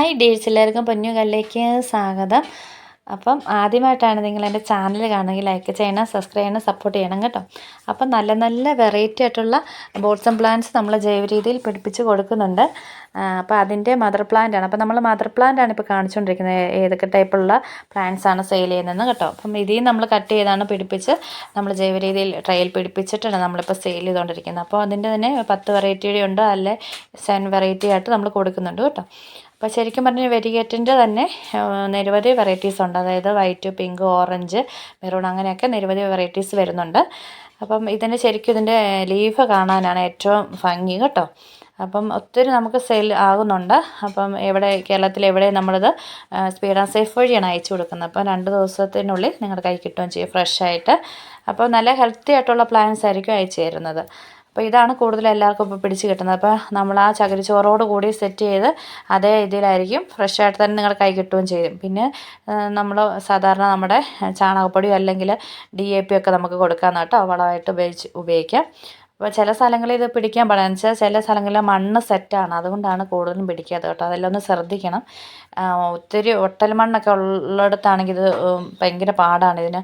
Hi ഡേഴ്സ് എല്ലാവർക്കും പൊന്നു കല്ലേക്ക് സ്വാഗതം. അപ്പം ആദ്യമായിട്ടാണ് നിങ്ങൾ എന്റെ ചാനൽ കാണുമെങ്കിൽ ലൈക്ക് ചെയ്യണം സബ്സ്ക്രൈബ് ചെയ്യണം സപ്പോർട്ട് ചെയ്യണം കേട്ടോ. അപ്പം നല്ല നല്ല വെറൈറ്റി ആയിട്ടുള്ള ബോൾസം പ്ലാന്റ്സ് നമ്മൾ ജൈവ രീതിയിൽ പിടിപ്പിച്ച് കൊടുക്കുന്നുണ്ട്. അപ്പോൾ അതിന്റെ മദർ പ്ലാന്റ് ആണ്. അപ്പോൾ നമ്മൾ മദർ പ്ലാന്റ് ആണ് ഇപ്പോൾ കാണിച്ചുകൊണ്ടിരിക്കുന്നത്. ഏതൊക്കെ ടൈപ്പുള്ള പ്ലാന്റ്സ് ആണ് സെയിൽ ചെയ്യുന്നതെന്ന് കേട്ടോ. അപ്പം ഇതിൽ നമ്മൾ കട്ട് ചെയ്താണ് പിടിപ്പിച്ച് നമ്മൾ ജൈവ രീതിയിൽ ട്രയൽ പിടിപ്പിച്ചിട്ടാണ് നമ്മളിപ്പോൾ സെയിൽ ചെയ്തുകൊണ്ടിരിക്കുന്നത്. അപ്പോൾ അതിന്റെ തന്നെ പത്ത് വെറൈറ്റിയുടെ ഉണ്ട് അല്ലെ സെവൻ വെറൈറ്റി ആയിട്ട് നമ്മൾ കൊടുക്കുന്നുണ്ട് കേട്ടോ. അപ്പോൾ ശരിക്കും പറഞ്ഞാൽ വെരിഗേറ്റിന്റെ തന്നെ നിരവധി വെറൈറ്റീസ് ഉണ്ട്. അതായത് വൈറ്റ് പിങ്ക് ഓറഞ്ച് മെറൂൺ അങ്ങനെയൊക്കെ നിരവധി വെറൈറ്റീസ് വരുന്നുണ്ട്. അപ്പം ഇതിന്റെ ശരിക്കും ഇതിന്റെ ലീഫ് കാണാനാണ് ഏറ്റവും ഭംഗി കേട്ടോ. അപ്പം ഒത്തിരി നമുക്ക് സെയിൽ ആകുന്നുണ്ട്. അപ്പം എവിടെ കേരളത്തിൽ എവിടെ നമ്മളിത് സ്പീഡ് ആൻഡ് സേഫ് വഴിയാണ് അയച്ചു കൊടുക്കുന്നത്. അപ്പോൾ രണ്ട് ദിവസത്തിനുള്ളിൽ നിങ്ങളുടെ കൈ കിട്ടുകയും ചെയ്യും ഫ്രഷ് ആയിട്ട്. അപ്പോൾ നല്ല ഹെൽത്തി ആയിട്ടുള്ള പ്ലാൻസ് ആയിരിക്കും അയച്ചു തരുന്നത്. അപ്പോൾ ഇതാണ് കൂടുതൽ എല്ലാവർക്കും ഇപ്പോൾ പിടിച്ച് കിട്ടുന്നത്. അപ്പോൾ നമ്മൾ ആ ചകിരിച്ചോറോട് കൂടി സെറ്റ് ചെയ്ത് അതേ ഇതിലായിരിക്കും ഫ്രഷ് ആയിട്ട് തന്നെ നിങ്ങളുടെ കൈ കിട്ടുകയും ചെയ്യും. പിന്നെ നമ്മൾ സാധാരണ നമ്മുടെ ചാണകപ്പൊടിയോ അല്ലെങ്കിൽ ഡി എ പി ഒക്കെ നമുക്ക് കൊടുക്കാം കേട്ടോ വളമായിട്ട് ഉപയോഗിച്ച് ഉപയോഗിക്കാം. അപ്പോൾ ചില സ്ഥലങ്ങളിൽ ഇത് പിടിക്കാൻ പാടാന്ന് വെച്ചാൽ ചില സ്ഥലങ്ങളിൽ മണ്ണ് സെറ്റാണ് അതുകൊണ്ടാണ് കൂടുതലും പിടിക്കാത്തത് കേട്ടോ. അതെല്ലാം ഒന്ന് ശ്രദ്ധിക്കണം. ഒത്തിരി ഒട്ടൽ മണ്ണൊക്കെ ഉള്ളിടത്താണെങ്കിൽ ഇത് ഭയങ്കര പാടാണ്. ഇതിന്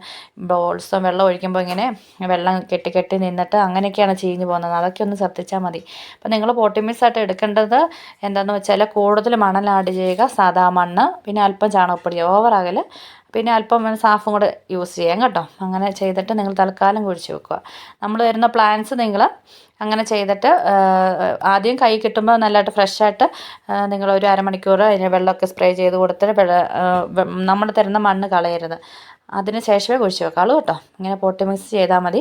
ബോൾസും വെള്ളം ഒഴിക്കുമ്പോൾ ഇങ്ങനെ വെള്ളം കെട്ടി കെട്ടി നിന്നിട്ട് അങ്ങനെയൊക്കെയാണ് ചീഞ്ഞ് പോകുന്നത്. അതൊക്കെ ഒന്ന് ശ്രദ്ധിച്ചാൽ മതി. അപ്പോൾ നിങ്ങൾ പോട്ടിമിക്സായിട്ട് എടുക്കേണ്ടത് എന്താണെന്ന് വെച്ചാൽ കൂടുതൽ മണൽ ആഡ് ചെയ്യുക സാധാ മണ്ണ് പിന്നെ അല്പം ചാണകപ്പൊടി ഓവറാകൽ പിന്നെ അല്പം സാഫും കൂടെ യൂസ് ചെയ്യാം കേട്ടോ. അങ്ങനെ ചെയ്തിട്ട് നിങ്ങൾ തൽക്കാലം കുഴിച്ച് വെക്കുക. നമ്മൾ വരുന്ന പ്ലാന്റ്സ് നിങ്ങൾ അങ്ങനെ ചെയ്തിട്ട് ആദ്യം കൈ കിട്ടുമ്പോൾ നല്ലതായിട്ട് ഫ്രഷായിട്ട് നിങ്ങൾ ഒരു അരമണിക്കൂർ അതിന് വെള്ളമൊക്കെ സ്പ്രേ ചെയ്ത് കൊടുത്തിട്ട് നമ്മൾ തരുന്ന മണ്ണ് കളയരുത്. അതിന് ശേഷമേ കുഴിച്ച് വെക്കാളൂ കേട്ടോ. ഇങ്ങനെ പോട്ടി മിക്സ് ചെയ്താൽ മതി.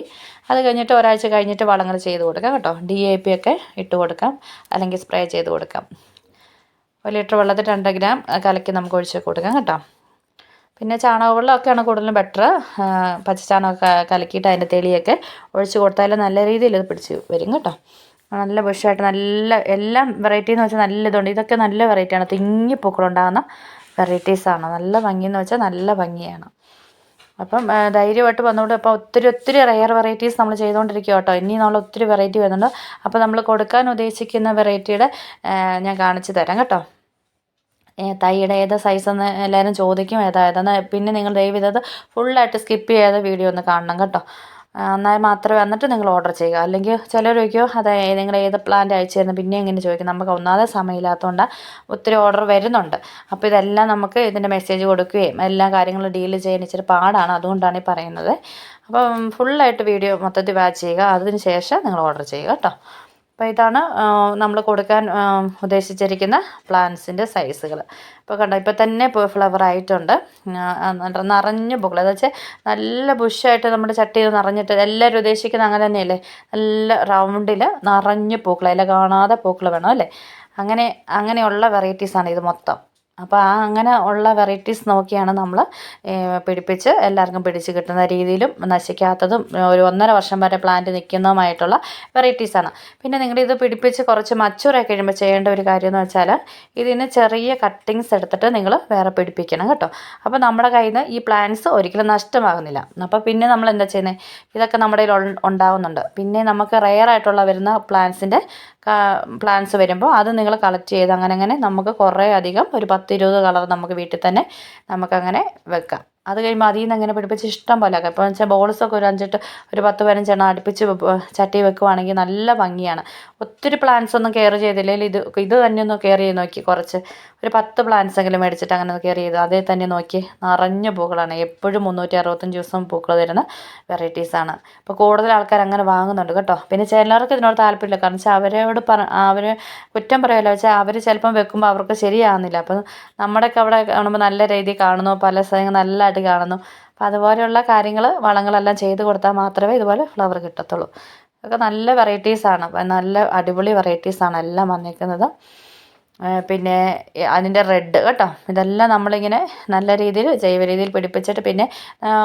അത് കഴിഞ്ഞിട്ട് ഒരാഴ്ച കഴിഞ്ഞിട്ട് വളങ്ങൾ ചെയ്ത് കൊടുക്കാം കേട്ടോ. ഡി എ പി ഒക്കെ ഇട്ട് കൊടുക്കാം. അല്ലെങ്കിൽ സ്പ്രേ ചെയ്ത് കൊടുക്കാം. ഒരു ലിറ്റർ വെള്ളത്തിൽ രണ്ട് ഗ്രാം കലക്കി നമുക്ക് ഒഴിച്ച് കൊടുക്കാം കേട്ടോ. പിന്നെ ചാണകവെള്ളമൊക്കെയാണ് കൂടുതലും ബെറ്റർ പച്ച ചാണകമൊക്കെ കലക്കിയിട്ട് അതിന്റെ തെളിയൊക്കെ ഒഴിച്ച് കൊടുത്താൽ നല്ല രീതിയിൽ ഇത് പിടിച്ച് വരും കേട്ടോ. നല്ല ബുഷായിട്ട് നല്ല എല്ലാം വെറൈറ്റി എന്ന് വെച്ചാൽ നല്ല ഇതുണ്ട്. ഇതൊക്കെ നല്ല വെറൈറ്റിയാണ് തിങ്ങി പൂക്കളുണ്ടാകുന്ന വെറൈറ്റീസാണ് നല്ല ഭംഗിയെന്ന് വെച്ചാൽ നല്ല ഭംഗിയാണ്. അപ്പം ധൈര്യമായിട്ട് വന്നുകൊണ്ട് അപ്പോൾ ഒത്തിരി ഒത്തിരി റയർ വെറൈറ്റീസ് നമ്മൾ ചെയ്തുകൊണ്ടിരിക്കുക കേട്ടോ. ഇനി നമ്മൾ ഒത്തിരി വെറൈറ്റി വരുന്നുണ്ട്. അപ്പോൾ നമ്മൾ കൊടുക്കാൻ ഉദ്ദേശിക്കുന്ന വെറൈറ്റിയുടെ ഞാൻ കാണിച്ചു തരാം കേട്ടോ. തൈയുടെ ഏത് സൈസെന്ന് എല്ലാവരും ചോദിക്കും ഏതാ ഏതാന്ന് പിന്നെ നിങ്ങൾ ദയവ് ചെയ്തത് ഫുള്ളായിട്ട് സ്കിപ്പ് ചെയ്യാതെ വീഡിയോ ഒന്ന് കാണണം കേട്ടോ. എന്നാൽ മാത്രമേ വന്നിട്ട് നിങ്ങൾ ഓർഡർ ചെയ്യുക. അല്ലെങ്കിൽ ചിലർ ചോദിക്കുമോ അത് നിങ്ങൾ ഏത് പ്ലാന്റ് തരുന്നത് പിന്നെ എങ്ങനെ ചോദിക്കും. നമുക്ക് ഒന്നാമതെ സമയമില്ലാത്തതുകൊണ്ട് ഒത്തിരി ഓർഡർ വരുന്നുണ്ട്. അപ്പോൾ ഇതെല്ലാം നമുക്ക് ഇതിന്റെ മെസ്സേജ് കൊടുക്കുകയും എല്ലാ കാര്യങ്ങളും ഡീൽ ചെയ്യാൻ ഇച്ചിരി പാടാണ് അതുകൊണ്ടാണ് ഈ പറയുന്നത്. അപ്പം ഫുള്ളായിട്ട് വീഡിയോ മൊത്തത്തിൽ വാച്ച് ചെയ്യുക. അതിന് ശേഷം നിങ്ങൾ ഓർഡർ ചെയ്യുക കേട്ടോ. അപ്പോൾ ഇതാണ് നമ്മൾ കൊടുക്കാൻ ഉദ്ദേശിച്ചിരിക്കുന്ന പ്ലാന്റ്സിന്റെ സൈസുകൾ ഇപ്പോൾ കണ്ടോ ഇപ്പോൾ തന്നെ ഫ്ലവർ ആയിട്ടുണ്ട്. നിറഞ്ഞ പൂക്കൾ എന്ന് വെച്ചാൽ നല്ല ബുഷായിട്ട് നമ്മുടെ ചട്ടിയിൽ നിറഞ്ഞിട്ട് എല്ലാവരും ഉദ്ദേശിക്കുന്നത് അങ്ങനെ തന്നെയല്ലേ? നല്ല റൗണ്ടിൽ നിറഞ്ഞ പൂക്കൾ അതിൽ കാണാതെ പൂക്കൾ വേണം അല്ലേ? അങ്ങനെ അങ്ങനെയുള്ള വെറൈറ്റീസാണ് ഇത് മൊത്തം. അപ്പോൾ ആ അങ്ങനെ ഉള്ള വെറൈറ്റീസ് നോക്കിയാണ് നമ്മൾ പിടിപ്പിച്ച് എല്ലാവർക്കും പിടിച്ച് കിട്ടുന്ന രീതിയിലും നശിക്കാത്തതും ഒരു ഒന്നര വർഷം വരെ പ്ലാന്റ് നിൽക്കുന്നതുമായിട്ടുള്ള വെറൈറ്റീസാണ് പിന്നെ നിങ്ങളിത് പിടിപ്പിച്ച് കുറച്ച് മച്ചൂറായി കഴിയുമ്പോൾ ചെയ്യേണ്ട ഒരു കാര്യം എന്ന് വെച്ചാൽ ഇതിന് ചെറിയ കട്ടിങ്സ് എടുത്തിട്ട് നിങ്ങൾ വേറെ പിടിപ്പിക്കണം കേട്ടോ. അപ്പോൾ നമ്മുടെ കയ്യിൽ നിന്ന് ഈ പ്ലാന്റ്സ് ഒരിക്കലും നഷ്ടമാകുന്നില്ല. അപ്പോൾ പിന്നെ നമ്മൾ എന്താ ചെയ്യുന്നത് ഇതൊക്കെ നമ്മുടെ കയ്യിൽ ഉണ്ടാവുന്നുണ്ട്. പിന്നെ നമുക്ക് റെയർ ആയിട്ടുള്ള വരുന്ന പ്ലാന്റ്സിന്റെ പ്ലാന്റ്സ് വരുമ്പോൾ അത് നിങ്ങൾ കളക്ട് ചെയ്ത് അങ്ങനെ അങ്ങനെ നമുക്ക് കുറേ അധികം ഒരു പത്തിരുപത് കളർ നമുക്ക് വീട്ടിൽ തന്നെ നമുക്കങ്ങനെ വെക്കാം. അത് കഴിയുമ്പോൾ അതിൽ നിന്ന് അങ്ങനെ പിടിപ്പിച്ച് ഇഷ്ടം പോലെ ആക്കാം. ഇപ്പോൾ വെച്ചാൽ ബോൾസൊക്കെ ഒരു അഞ്ചെട്ട് ഒരു പത്ത് പതിനഞ്ചെണ്ണം അടുപ്പിച്ച് ചട്ടി വെക്കുവാണെങ്കിൽ നല്ല ഭംഗിയാണ്. ഒത്തിരി പ്ലാന്റ്സ് ഒന്നും കെയർ ചെയ്തില്ലെങ്കിൽ ഇത് ഇത് തന്നെ ഒന്ന് കെയർ ചെയ്ത് നോക്കി കുറച്ച്. ഒരു പത്ത് പ്ലാന്റ്സ് എങ്കിലും മേടിച്ചിട്ട് അങ്ങനെ കെയർ ചെയ്ത്. അതേ തന്നെ നോക്കി നിറഞ്ഞ പൂക്കളാണ്. എപ്പോഴും മുന്നൂറ്റി അറുപത്തഞ്ച് ദിവസം പൂക്കൾ തരുന്ന വെറൈറ്റീസാണ് അപ്പോൾ കൂടുതൽ ആൾക്കാർ അങ്ങനെ വാങ്ങുന്നുണ്ട് കേട്ടോ. പിന്നെ ചിലർക്ക് ഇതിനോട് താല്പര്യമില്ല. കാരണം വെച്ചാൽ അവരോട് പറ അവർ കുറ്റം പറയുമല്ലോ. വെച്ചാൽ അവർ ചിലപ്പം വെക്കുമ്പോൾ അവർക്ക് ശരിയാകുന്നില്ല അപ്പം നമ്മുടെയൊക്കെ അവിടെ കാണുമ്പോൾ നല്ല രീതിയിൽ കാണുന്നു. പല സ്ഥലങ്ങൾ നല്ലതായിട്ട് കാണുന്നു. അപ്പോൾ അതുപോലെയുള്ള കാര്യങ്ങൾ വളങ്ങളെല്ലാം ചെയ്ത് കൊടുത്താൽ മാത്രമേ ഇതുപോലെ ഫ്ലവർ കിട്ടത്തുള്ളൂ. ഒക്കെ നല്ല വെറൈറ്റീസാണ് നല്ല അടിപൊളി വെറൈറ്റീസാണ് എല്ലാം വന്നിരിക്കുന്നത്. പിന്നെ അതിന്റെ റെഡ് കേട്ടോ. ഇതെല്ലാം നമ്മളിങ്ങനെ നല്ല രീതിയിൽ ജൈവ രീതിയിൽ പിടിപ്പിച്ചിട്ട് പിന്നെ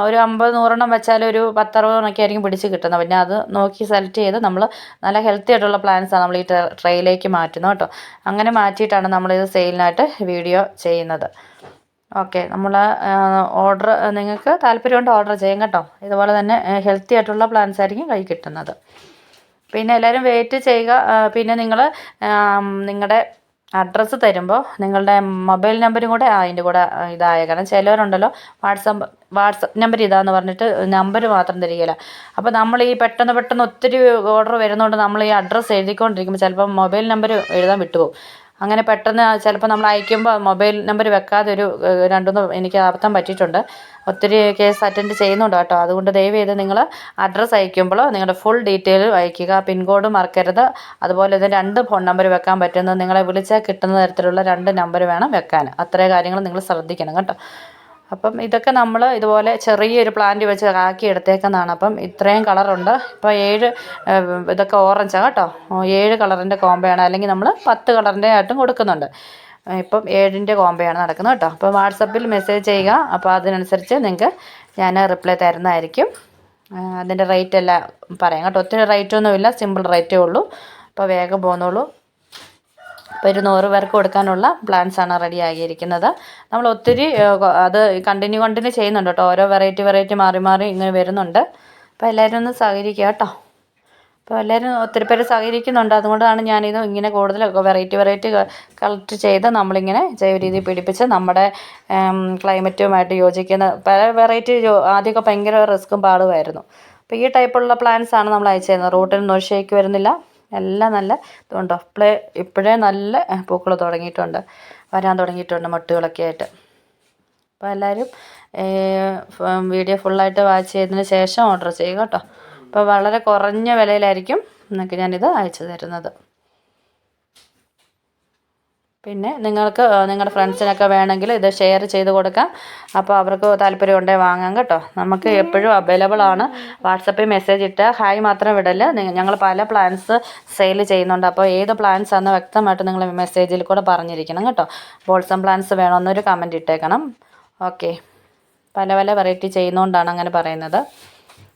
ഒരു അമ്പത് നൂറെണ്ണം വെച്ചാൽ ഒരു പത്തറുപതെണ്ണൊക്കെ ആയിരിക്കും പിടിച്ച് കിട്ടുന്നത്. പിന്നെ അത് നോക്കി സെലക്ട് ചെയ്ത് നമ്മൾ നല്ല ഹെൽത്തി ആയിട്ടുള്ള പ്ലാന്റ്സാണ് നമ്മൾ ഈ ട്രെയിലേക്ക് മാറ്റുന്നത് കേട്ടോ. അങ്ങനെ മാറ്റിയിട്ടാണ് നമ്മളിത് സെയിലിനായിട്ട് വീഡിയോ ചെയ്യുന്നത്. ഓക്കെ നമ്മൾ ഓർഡർ നിങ്ങൾക്ക് താല്പര്യമുണ്ട് ഓർഡർ ചെയ്യാം കേട്ടോ. ഇതുപോലെ തന്നെ ഹെൽത്തി ആയിട്ടുള്ള പ്ലാൻസ് ആയിരിക്കും കൈ കിട്ടുന്നത്. പിന്നെ എല്ലാവരും വെയിറ്റ് ചെയ്യുക പിന്നെ നിങ്ങൾ നിങ്ങളുടെ അഡ്രസ്സ് തരുമ്പോൾ നിങ്ങളുടെ മൊബൈൽ നമ്പരും കൂടെ അതിന്റെ കൂടെ ഇതായേക്കണം ചിലവരുണ്ടല്ലോ വാട്സപ്പ് വാട്സപ്പ് നമ്പർ ഇതാന്ന് പറഞ്ഞിട്ട് നമ്പർ മാത്രം തരികയില്ല. അപ്പോൾ നമ്മൾ ഈ പെട്ടെന്ന് പെട്ടെന്ന് ഒത്തിരി ഓർഡർ വരുന്നതുകൊണ്ട് നമ്മൾ ഈ അഡ്രസ്സ് എഴുതിക്കൊണ്ടിരിക്കുമ്പോൾ ചിലപ്പോൾ മൊബൈൽ നമ്പർ എഴുതാൻ വിട്ടുപോകും. അങ്ങനെ പെട്ടെന്ന് ചിലപ്പോൾ നമ്മൾ അയക്കുമ്പോൾ മൊബൈൽ നമ്പർ വെക്കാതെ ഒരു രണ്ടുമൂന്ന് എനിക്ക് അർത്ഥം പറ്റിയിട്ടുണ്ട്. ഒത്തിരി കേസ് അറ്റൻഡ് ചെയ്യുന്നുണ്ട് കേട്ടോ. അതുകൊണ്ട് ദയവ് ചെയ്ത് നിങ്ങൾ അഡ്രസ്സ് അയക്കുമ്പോൾ നിങ്ങളുടെ ഫുൾ ഡീറ്റെയിൽ അയക്കുക. പിൻകോഡ് മറക്കരുത്. അതുപോലെ തന്നെ രണ്ട് ഫോൺ നമ്പർ വെക്കാൻ പറ്റുന്നത് നിങ്ങളെ വിളിച്ചാൽ കിട്ടുന്ന തരത്തിലുള്ള രണ്ട് നമ്പർ വേണം വെക്കാൻ. അത്രയും കാര്യങ്ങൾ നിങ്ങൾ ശ്രദ്ധിക്കണം കേട്ടോ. അപ്പം ഇതൊക്കെ നമ്മൾ ഇതുപോലെ ചെറിയൊരു പ്ലാന്റ് വെച്ച് ആക്കി എടുത്തേക്കുന്നതാണ്. അപ്പം ഇത്രയും കളറുണ്ട് ഇപ്പോൾ ഏഴ് ഇതൊക്കെ ഓറഞ്ചാണ് കേട്ടോ. ഏഴ് കളറിന്റെ കോമ്പയാണ് അല്ലെങ്കിൽ നമ്മൾ പത്ത് കളറിന്റെ ആയിട്ടും കൊടുക്കുന്നുണ്ട്. ഇപ്പം ഏഴിന്റെ കോമ്പയാണ് നടക്കുന്നത് കേട്ടോ. അപ്പോൾ വാട്സപ്പിൽ മെസ്സേജ് ചെയ്യുക. അപ്പോൾ അതിനനുസരിച്ച് നിങ്ങൾക്ക് ഞാൻ റിപ്ലൈ തരുന്നതായിരിക്കും. അതിന്റെ റേറ്റ് എല്ലാം പറയാം കേട്ടോ. ഒത്തിരി റേറ്റൊന്നുമില്ല സിമ്പിൾ റേറ്റേ ഉള്ളൂ. അപ്പോൾ വേഗം പോന്നോളൂ. അപ്പോൾ ഒരു നൂറ് പേർക്ക് കൊടുക്കാനുള്ള ആണ് റെഡി ആകിയിരിക്കുന്നത് നമ്മൾ ഒത്തിരി അത് കണ്ടിന്യൂ കണ്ടിന്യൂ ചെയ്യുന്നുണ്ട് കേട്ടോ ഓരോ വെറൈറ്റി വെറൈറ്റി മാറി മാറി ഇങ്ങനെ വരുന്നുണ്ട്. അപ്പോൾ എല്ലാവരും ഒന്ന് സഹകരിക്കുക കേട്ടോ അപ്പോൾ എല്ലാവരും ഒത്തിരി പേര് സഹകരിക്കുന്നുണ്ട്. അതുകൊണ്ടാണ് ഞാനിത് ഇങ്ങനെ കൂടുതൽ വെറൈറ്റി വെറൈറ്റി കളക്ട് ചെയ്ത് നമ്മളിങ്ങനെ ജൈവ രീതിയിൽ പിടിപ്പിച്ച് നമ്മുടെ ക്ലൈമറ്റുമായിട്ട് യോജിക്കുന്ന പല വെറൈറ്റി ആദ്യമൊക്കെ ഭയങ്കര റിസ്ക്കും പാടുമായിരുന്നു. അപ്പോൾ ഈ ടൈപ്പുള്ള ആണ് നമ്മൾ അയച്ചു തരുന്നത്. റൂട്ടിൽ ഷേക്ക് വരുന്നില്ല. എല്ലാം നല്ല ഇതുണ്ടോ. പ്ലേ ഇപ്പോഴേ നല്ല പൂക്കൾ തുടങ്ങിയിട്ടുണ്ട്. വരാൻ തുടങ്ങിയിട്ടുണ്ട് മൊട്ടുകളൊക്കെ ആയിട്ട്. അപ്പോൾ എല്ലാവരും വീഡിയോ ഫുള്ളായിട്ട് വാച്ച് ചെയ്തതിന് ശേഷം ഓർഡർ ചെയ്യുക കേട്ടോ. അപ്പോൾ വളരെ കുറഞ്ഞ വിലയിലായിരിക്കും നിങ്ങൾക്ക് ഞാനിത് അയച്ചു തരുന്നത്. പിന്നെ നിങ്ങൾക്ക് നിങ്ങളുടെ ഫ്രണ്ട്സിനൊക്കെ വേണമെങ്കിൽ ഇത് ഷെയർ ചെയ്ത് കൊടുക്കാം. അപ്പോൾ അവർക്ക് താല്പര്യം ഉണ്ടെങ്കിൽ വാങ്ങാം കേട്ടോ. നമുക്ക് എപ്പോഴും അവൈലബിൾ ആണ്. വാട്സപ്പിൽ മെസ്സേജ് ഇട്ട് ഹായ് മാത്രം വിടൽ. ഞങ്ങൾ പല പ്ലാൻസ് സെയിൽ ചെയ്യുന്നുണ്ട്. അപ്പോൾ ഏത് പ്ലാൻസ് ആണെന്ന് വ്യക്തമായിട്ട് നിങ്ങൾ മെസ്സേജിൽ കൂടെ പറഞ്ഞിരിക്കണം കേട്ടോ. ബോൾസം പ്ലാൻസ് വേണമെന്നൊരു കമന്റ് ഇട്ടേക്കണം. ഓക്കെ പല പല വെറൈറ്റി ചെയ്യുന്നതുകൊണ്ടാണ് അങ്ങനെ പറയുന്നത്.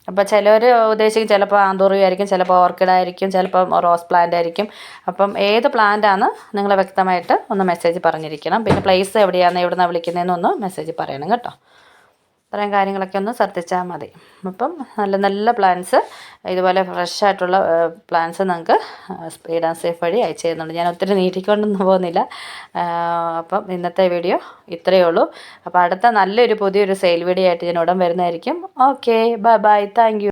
അപ്പോൾ ചിലർ ഉദ്ദേശിക്കും ചിലപ്പോൾ ആന്തൂറി ആയിരിക്കും ചിലപ്പോൾ ഓർക്കിഡ് ആയിരിക്കും ചിലപ്പോൾ റോസ് പ്ലാന്റ് ആയിരിക്കും. അപ്പം ഏത് പ്ലാന്റാണ് നിങ്ങൾ വ്യക്തമായിട്ട് ഒന്ന് മെസ്സേജ് പറഞ്ഞിരിക്കണം. പിന്നെ പ്ലേസ് എവിടെയാണ് എവിടെ നിന്നാണ് വിളിക്കുന്നതെന്നൊന്ന് മെസ്സേജ് പറയണം കേട്ടോ. അത്രയും കാര്യങ്ങളൊക്കെ ഒന്ന് ശ്രദ്ധിച്ചാൽ മതി. അപ്പം നല്ല നല്ല പ്ലാൻസ് ഇതുപോലെ ഫ്രഷ് ആയിട്ടുള്ള പ്ലാൻസ് നിങ്ങൾക്ക് സ്പീഡ് ആൻഡ് സേഫ് വഴി അയച്ചു തരുന്നുണ്ട്. ഞാൻ ഒത്തിരി നീട്ടിക്കൊണ്ടൊന്നും പോകുന്നില്ല. അപ്പം ഇന്നത്തെ വീഡിയോ ഇത്രയേ ഉള്ളൂ. അപ്പോൾ അടുത്ത നല്ലൊരു പുതിയൊരു സെയിൽ വീഡിയോ ആയിട്ട് ഞാൻ ഉടൻ വരുന്നതായിരിക്കും ഓക്കെ ബൈ ബൈ താങ്ക്